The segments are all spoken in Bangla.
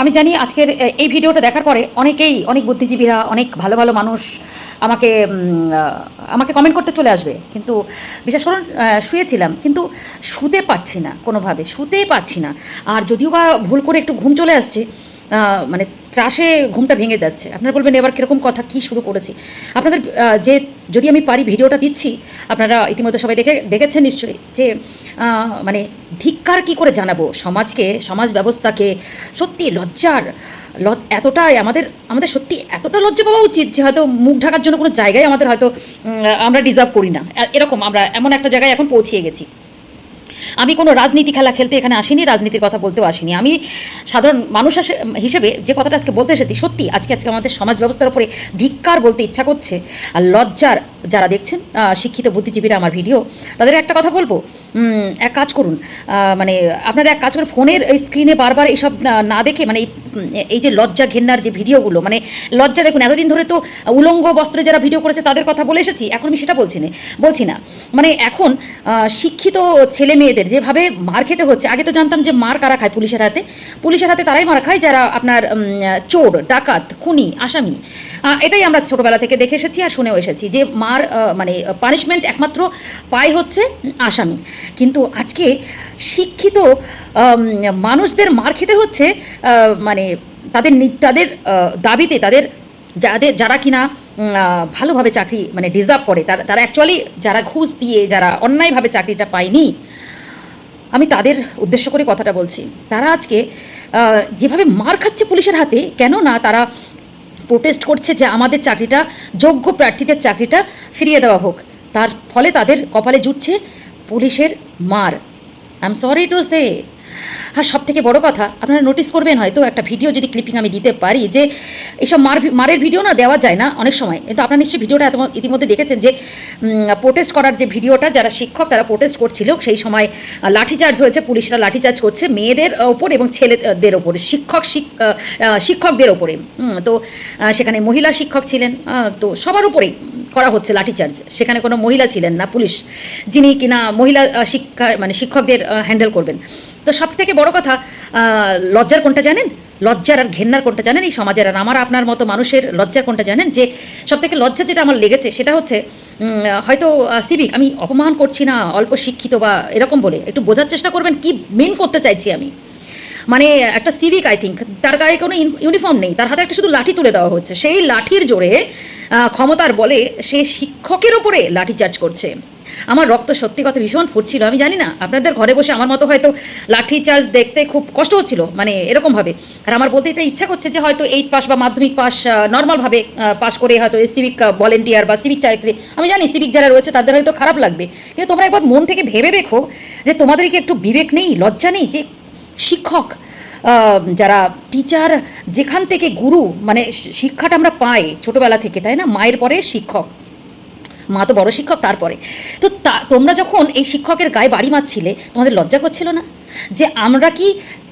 আমি জানি আজকের এই ভিডিওটা দেখার পরে অনেকেই, অনেক বুদ্ধিজীবীরা, অনেক ভালো ভালো মানুষ আমাকে আমাকে কমেন্ট করতে চলে আসবে। কিন্তু বিশেষ করে শুয়েছিলাম। কিন্তু শুতে পারছি না কোনোভাবে, শুতেই পারছি না। আর যদিও বা ভুল করে একটু ঘুম চলে আসছে মানে ত্রাসে ঘুমটা ভেঙে যাচ্ছে। আপনারা বলবেন, এবার কীরকম কথা, কি শুরু করেছি? আপনাদের যে, যদি আমি পারি ভিডিওটা দিচ্ছি, আপনারা ইতিমধ্যে সবাই দেখে, দেখেছেন নিশ্চয়ই যে মানে ধিক্কার কি করে জানাব? সমাজকে, সমাজ ব্যবস্থাকে সত্যি লজ্জার লজ এতটাই আমাদের আমাদের সত্যি এতটা লজ্জা পাওয়া উচিত যে, হয়তো মুখ ঢাকার জন্য কোনো জায়গায় আমাদের হয়তো আমরা ডিজার্ভ করি না। এরকম আমরা, এমন একটা জায়গায় এখন পৌঁছিয়ে গেছি। আমি কোনো রাজনীতি খেলা খেলতে এখানে আসিনি, রাজনীতির কথা বলতেও আসিনি। আমি সাধারণ মানুষ হিসেবে যে কথাটা আজকে বলতে এসেছি, সত্যি আজকে আজকে আমাদের সমাজ ব্যবস্থার উপরে ধিক্কার বলতে ইচ্ছা করছে, আর লজ্জার যারা দেখছেন শিক্ষিত বুদ্ধিজীবীরা আমার ভিডিও, তাদের একটা কথা বলব। এক কাজ করুন মানে আপনারা এক কাজ করুন, ফোনের এই স্ক্রিনে বারবার এইসব না- দেখে মানে এই যে লজ্জা ঘেন্নার যে ভিডিওগুলো মানে লজ্জা দেখুন, এতদিন ধরে তো উলঙ্গ বস্ত্রে যারা ভিডিও করেছে, তাদের কথা বলে এসেছি, এখন আমি সেটা বলছি না বলছি না। মানে এখন শিক্ষিত ছেলে মেয়েদের যেভাবে মার খেতে হচ্ছে, আগে তো জানতাম যে মার কারা খায় পুলিশের হাতে পুলিশের হাতে তারাই মার খায়, যারা আপনার চোর, ডাকাত, খুনি, আসামি। এটাই আমরা ছোটবেলা থেকে দেখে এসেছি আর শুনেও এসেছি যে মার মানে পানিশমেন্ট একমাত্র পায় হচ্ছে আসামি। কিন্তু আজকে শিক্ষিত মানুষদের মার খেতে হচ্ছে মানে তাদের তাদের দাবিতে, তাদের যাদের, যারা কিনা ভালোভাবে চাকরি মানে ডিজার্ভ করে, তারা তারা অ্যাকচুয়ালি যারা ঘুষ দিয়ে, যারা অন্যায়ভাবে চাকরিটা পায়নি, আমি তাদের উদ্দেশ্য করে কথাটা বলছি। তারা আজকে যেভাবে মার খাচ্ছে পুলিশের হাতে কেন না তারা প্রোটেস্ট করছে যে আমাদের চাকরিটা, যোগ্য প্রার্থীদের চাকরিটা ফিরিয়ে দেওয়া হোক। তার ফলে তাদের কপালে জুটছে পুলিশের মার। I am sorry to say আর সব থেকে বড় কথা, আপনারা নোটিস করবেন হয়তো একটা ভিডিও যদি ক্লিপিং আমি দিতে পারি যে এইসব মার মারের ভিডিও না দেওয়া যায় না অনেক সময়। কিন্তু আপনারা নিশ্চয়ই ভিডিওটা ইতিমধ্যে দেখেছেন যে প্রোটেস্ট করার যে ভিডিওটা যারা শিক্ষক তারা প্রোটেস্ট করছিল, সেই সময় লাঠিচার্জ হয়েছে, পুলিশরা লাঠিচার্জ করছে মেয়েদের ওপর এবং ছেলেদের ওপরে শিক্ষক শিক্ষকদের ওপরে তো সেখানে মহিলা শিক্ষক ছিলেন তো সবার উপরেই করা হচ্ছে লাঠিচার্জ। সেখানে কোনো মহিলা ছিলেন না, পুলিশ, যিনি কিনা মহিলা শিক্ষা মানে শিক্ষকদের হ্যান্ডেল করবেন। তো সব থেকে বড় কথা লজ্জার কোনটা জানেন? লজ্জার আর ঘেন্নার কোনটা জানেন? এই সমাজের আর আমার আপনার মতো মানুষের লজ্জার কোনটা জানেন? যে সব থেকে লজ্জা যেটা আমার লেগেছে, সেটা হচ্ছে হয়তো সিভিক, আমি অপমান করছি না, অল্প শিক্ষিত বা এরকম বলে, একটু বোঝার চেষ্টা করবেন কি মেন করতে চাইছি আমি। মানে একটা সিভিক আই থিঙ্ক তার গায়ে কোনো ইউনিফর্ম নেই, তার হাতে একটা শুধু লাঠি তুলে দেওয়া হচ্ছে। সেই লাঠির জোরে ক্ষমতার বলে সে শিক্ষকের ওপরে লাঠি চার্জ করছে। আমার রক্ত সত্যি কথা ভীষণ ফুটছিল, আমি জানি না, আপনাদের ঘরে বসে আমার মতো হয়তো লাঠি চার্জ দেখতে খুব কষ্ট হচ্ছিল মানে এরকমভাবে আর আমার বলতে এটা ইচ্ছা করছে যে হয়তো এইট পাস বা মাধ্যমিক পাস নর্মালভাবে পাস করে হয়তো সিভিক ভলেন্টিয়ার বা সিভিক চাকরি, আমি জানি সিভিক যারা রয়েছে তাদের হয়তো খারাপ লাগবে। কিন্তু তোমরা একবার মন থেকে ভেবে দেখো যে তোমাদের কি একটু বিবেক নেই, লজ্জা নেই যে শিক্ষক যারা টিচার যেখান থেকে গুরু মানে শিক্ষাটা আমরা পাই ছোটবেলা থেকে, তাই না? মায়ের পরে শিক্ষক। মা তো বড় শিক্ষক তারপরে। তো তা, তোমরা যখন এই শিক্ষকের গায়ে বাড়ি মারছিলে, তোমাদের লজ্জা করছিল না? যে আমরা কি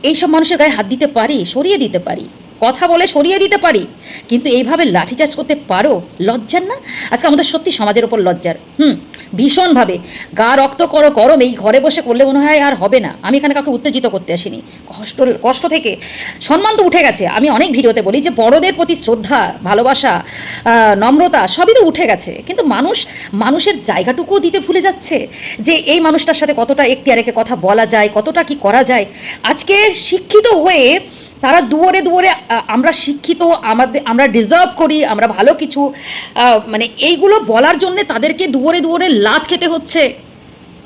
এইসব মানুষের গায়ে হাত দিতে পারি, সরিয়ে দিতে পারি? কথা বলে সরিয়ে দিতে পারি। কিন্তু এইভাবে লাঠিচার্জ করতে পারো? লজ্জার না? আজকে আমাদের সত্যি সমাজের ওপর লজ্জার। হুম, ভীষণভাবে। গা রক্ত করো, গরম, এই ঘরে বসে করলে মনে হয় আর হবে না। আমি এখানে কাউকে উত্তেজিত করতে আসিনি। কষ্ট কষ্ট থেকে সম্মান তো উঠে গেছে। আমি অনেক ভিডিওতে বলি যে বড়দের প্রতি শ্রদ্ধা, ভালোবাসা নম্রতা সবই তো উঠে গেছে। কিন্তু মানুষ, মানুষের জায়গাটুকুও দিতে ভুলে যাচ্ছে যে এই মানুষটার সাথে কতটা এখতিয়ারেকে কথা বলা যায়, কতটা কি করা যায়। আজকে শিক্ষিত হয়ে তারা দুয়ারে দুয়ারে আমরা শিক্ষিত, আমাদের, আমরা ডিজার্ভ করি, আমরা ভালো কিছু মানে এইগুলো বলার জন্যে তাদেরকে দুয়ারে দুয়ারে লাত খেতে হচ্ছে।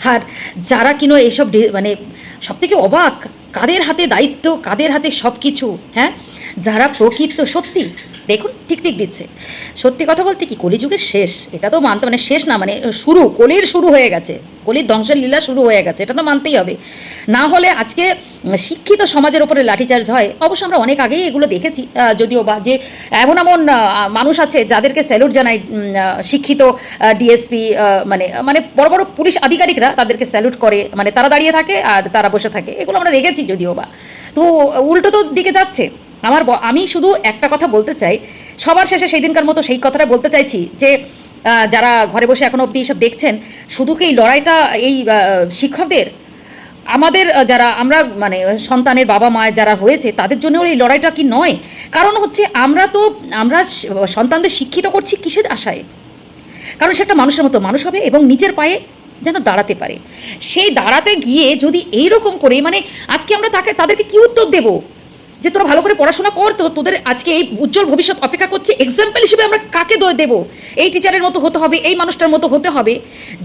আর যারা কিনো এসব ডি- মানে সব থেকে অবাক, কাদের হাতে দায়িত্ব, কাদের হাতে সব কিছু হ্যাঁ? যারা প্রকৃত সত্যি, দেখুন ঠিক ঠিক দিচ্ছে। সত্যি কথা বলতে কি কলিযুগের শেষ। এটা তো মানতে মানে শেষ না মানে শুরু, কলির শুরু হয়ে গেছে। কলির ধ্বংসের লীলা শুরু হয়ে গেছে, এটা তো মানতেই হবে। না হলে আজকে শিক্ষিত সমাজের ওপরে লাঠিচার্জ হয়। অবশ্য আমরা অনেক আগেই এগুলো দেখেছি যদিও বা যে এমন এমন মানুষ আছে যাদেরকে স্যালুট জানাই শিক্ষিত ডিএসপি মানে মানে বড় বড় পুলিশ আধিকারিকরা তাদেরকে স্যালুট করে। মানে তারা দাঁড়িয়ে থাকে আর তারা বসে থাকে। এগুলো আমরা দেখেছি যদিও বা। তো উল্টো তো দিকে যাচ্ছে। আমার আমি শুধু একটা কথা বলতে চাই। সবার শেষে সেই দিনকার মতো সেই কথাটা বলতে চাইছি যে যারা ঘরে বসে এখনও অবধি এসব দেখছেন, শুধু কি এই লড়াইটা, এই শিক্ষকদের? আমাদের যারা আমরা মানে সন্তানের বাবা মায়ের যারা হয়েছে, তাদের জন্য এই লড়াইটা কি নয়? কারণ হচ্ছে আমরা তো, আমরা সন্তানদের শিক্ষিত করছি কিসের আশায়? কারণ সে একটা মানুষের মতো মানুষ হবে এবং নিজের পায়ে যেন দাঁড়াতে পারে। সেই দাঁড়াতে গিয়ে যদি এই রকম করে মানে আজকে আমরা তাকে, তাদেরকে কি উত্তর দেব? যে তোরা ভালো করে পড়াশোনা কর, তো তোদের আজকে এই উজ্জ্বল ভবিষ্যৎ অপেক্ষা করছে। এক্সাম্পল হিসেবে আমরা কাকে দোয় দেবো? এই টিচারের মতো হতে হবে, এই মানুষটার মতো হতে হবে।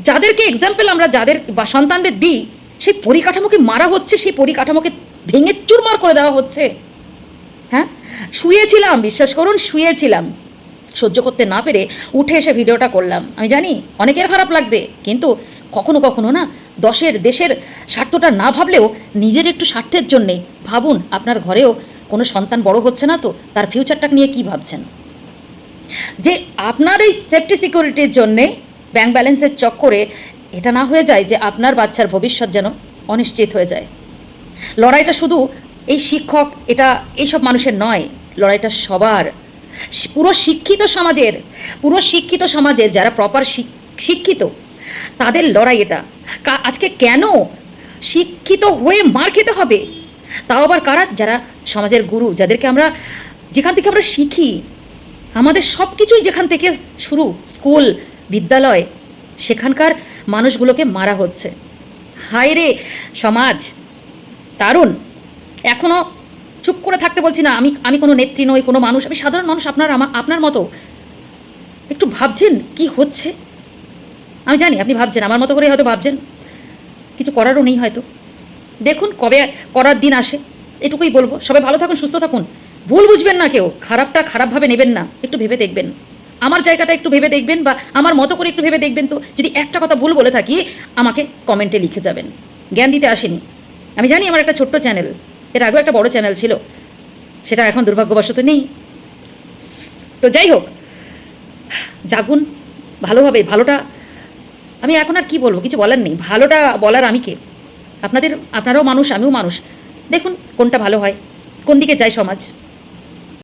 যাদেরকে এক্সাম্পল আমরা যাদের বা সন্তানদের দিই, সেই পরিকাঠামোকে মারা হচ্ছে, সেই পরিকাঠামোকে ভেঙে চুরমার করে দেওয়া হচ্ছে। হ্যাঁ? শুয়েছিলাম, বিশ্বাস করুন, শুয়েছিলাম। সহ্য করতে না পেরে উঠে এসে ভিডিওটা করলাম। আমি জানি, অনেকের খারাপ লাগবে, কিন্তু কখনো কখনো না দশের দেশের স্বার্থটা না ভাবলেও নিজের একটু স্বার্থের জন্যে ভাবুন, আপনার ঘরেও কোনো সন্তান বড় হচ্ছে না তো, তার ফিউচারটা নিয়ে কি ভাবছেন? যে আপনার এই সেফটি সিকিউরিটির জন্যে ব্যাংক ব্যালেন্সের চক্করে এটা না হয়ে যায় যে আপনার বাচ্চার ভবিষ্যৎ যেন অনিশ্চিত হয়ে যায়। লড়াইটা শুধু এই শিক্ষক, এটা এইসব মানুষের নয়, লড়াইটা সবার। পুরো শিক্ষিত সমাজের, পুরো শিক্ষিত সমাজের যারা প্রপার শিক্ষিত তাদের লড়াই এটা। আজকে কেন শিক্ষিত হয়ে মার খেতে হবে? তাও আবার কারা? যারা সমাজের গুরু, যাদেরকে আমরা যেখান থেকে আমরা শিখি, আমাদের সব কিছুই যেখান থেকে শুরু, স্কুল, বিদ্যালয়, সেখানকার মানুষগুলোকে মারা হচ্ছে। হায় রে সমাজ! দারুণ! এখনও চুপ করে থাকতে বলছি না, আমি আমি কোনো নেত্রী নই, কোনো মানুষ, আমি সাধারণ মানুষ আপনার আমা- আপনার মতো। একটু ভাবছেন কি হচ্ছে? আমি জানি, আপনি ভাবছেন, আমার মতো করে হয়তো ভাবছেন। কিছু করারও নেই হয়তো। দেখুন, কবে করার দিন আসে, এটুকুই বলব। সবাই ভালো থাকুন, সুস্থ থাকুন। ভুল বুঝবেন না কেউ, খারাপটা খারাপভাবে নেবেন না, একটু ভেবে দেখবেন। আমার জায়গাটা একটু ভেবে দেখবেন বা আমার মতো করে একটু ভেবে দেখবেন তো। যদি একটা কথা ভুল বলে থাকি, আমাকে কমেন্টে লিখে যাবেন। জ্ঞান দিতে আসেনি। আমি জানি আমার একটা ছোট্ট চ্যানেল, এর আগেও একটা বড় চ্যানেল ছিল। সেটা এখন দুর্ভাগ্যবশত নেই। তো যাই হোক জাগুন ভালোভাবে, ভালোটা আমি এখন আর কি বলব? কিছু বলার নেই। ভালোটা বলার আমি কে? আপনাদের, আপনারাও মানুষ, আমিও মানুষ। দেখুন কোনটা ভালো হয়, কোন দিকে যায় সমাজ।